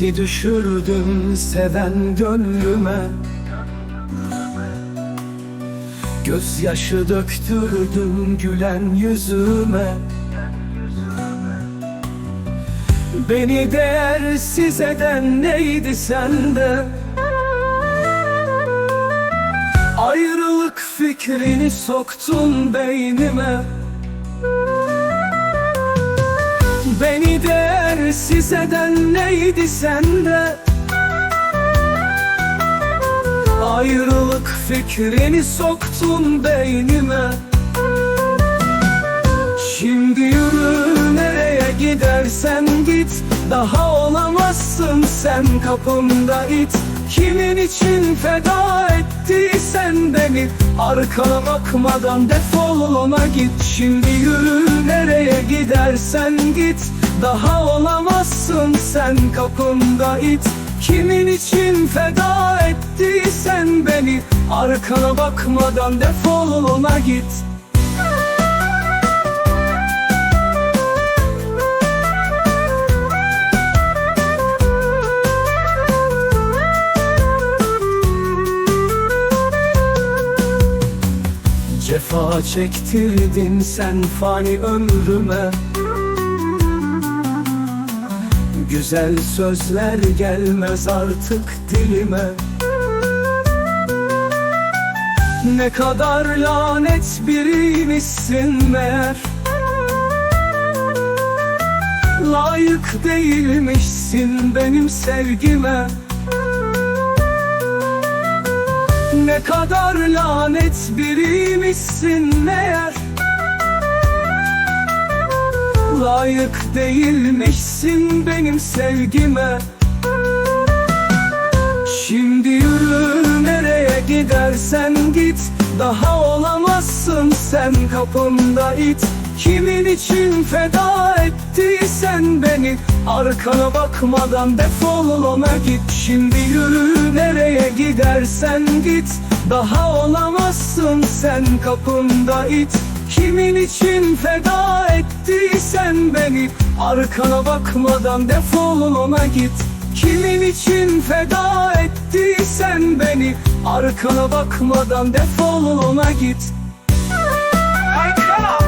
Hasreti düşürdüm seven gönlüme. Gözyaşı döktürdüm gülen yüzüme. Beni değersiz eden neydi sende? Ayrılık fikrini soktun beynime. Beni değersiz eden neydi sende? Ayrılık fikrini soktun beynime. Şimdi yürü nereye gidersen git. Daha olamazsın sen kapımda it. Kimin için feda ettiysen beni. Arkana bakmadan defol ona git. Şimdi yürü nereye gidersen git Daha olamazsın sen kapımda it. Kimin için feda ettiysen beni Arkana bakmadan defol ona git. Cefa çektirdin sen fani ömrüme Güzel sözler gelmez artık dilime. Ne kadar lanet biriymişsin meğer. Layık değilmişsin benim sevgime. Ne kadar lanet biriymişsin meğer Layık değilmişsin benim sevgime. Şimdi yürü nereye gidersen git. Daha olamazsın sen kapımda it. Kimin için feda ettiysen beni Arkana bakmadan defol ona git. Şimdi yürü nereye gidersen git. Daha olamazsın sen kapımda it. Kimin için feda beni Arkana bakmadan defol ona git Kimin için feda ettiysen beni Arkana bakmadan defol ona git Kanka!